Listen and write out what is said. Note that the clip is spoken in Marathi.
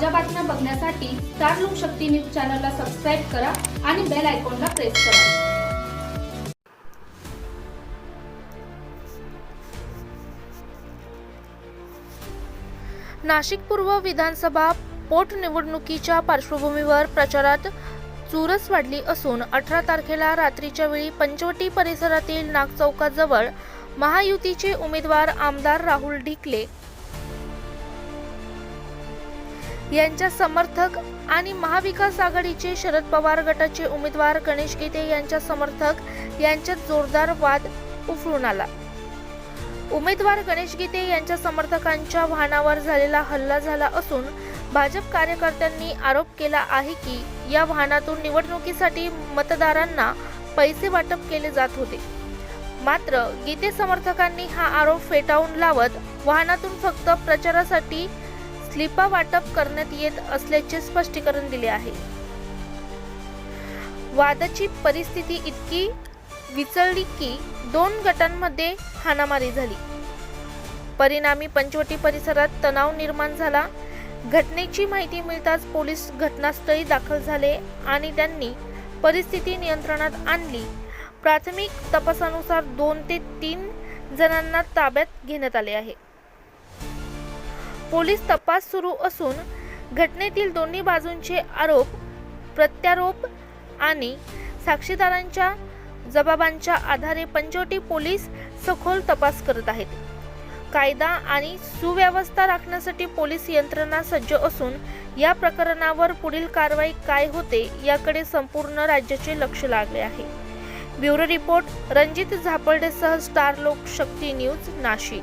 ताज्या बातम्या बघण्यासाठी स्टार लोकशक्ती न्यूज चॅनलला सबस्क्राईब करा आणि बेल आयकॉनला प्रेस करा. नाशिक पूर्व विधानसभा पोटनिवडणुकीच्या पार्श्वभूमीवर प्रचारात चुरस वाढली असून अठरा तारखेला रात्रीच्या वेळी पंचवटी परिसरातील नागचौकाजवळ महायुतीचे उमेदवार आमदार राहुल ढिकले यांच्या समर्थक आणि महाविकास आघाडीचे शरद पवार गटाचे उमेदवार गणेश गीते यांच्या समर्थक यांच्यात जोरदार वाद उफळून आला. उमेदवार गणेश गीते यांच्या समर्थकांच्या वाहनावर झालेला हल्ला झाला असून भाजप कार्यकर्त्यांनी आरोप केला आहे की या वाहनातून निवडणुकीसाठी मतदारांना पैसे वाटप केले जात होते. मात्र गीते समर्थकांनी हा आरोप फेटाळून लावत वाहनातून फक्त प्रचारासाठी स्लिपा वाटप करण्यात येत असल्याचे स्पष्टीकरण दिले आहे. वादाची परिस्थिती इतकी विचळली की दोन गटांमध्ये हाणामारी झाली. परिणामी पंचवटी परिसरात तणाव निर्माण झाला. घटनेची माहिती मिळताच पोलीस घटनास्थळी दाखल झाले आणि त्यांनी परिस्थिती नियंत्रणात आणली. प्राथमिक तपासानुसार दोन ते तीन जणांना ताब्यात घेण्यात आले आहे. पोलीस तपास सुरू असून घटनेतील दोन्ही बाजूंचे आरोप प्रत्यारोप आणि साक्षीदारांच्या जबाबांच्या आधारे पंचवटी पोलीस सखोल तपास करत आहेत. कायदा आणि सुव्यवस्था राखण्यासाठी पोलीस यंत्रणा सज्ज असून या प्रकरणावर पुढील कारवाई काय होते याकडे संपूर्ण राज्याचे लक्ष लागले आहे. ब्युरो रिपोर्ट रणजित झापर्डेसह स्टार लोकशक्ती न्यूज नाशिक.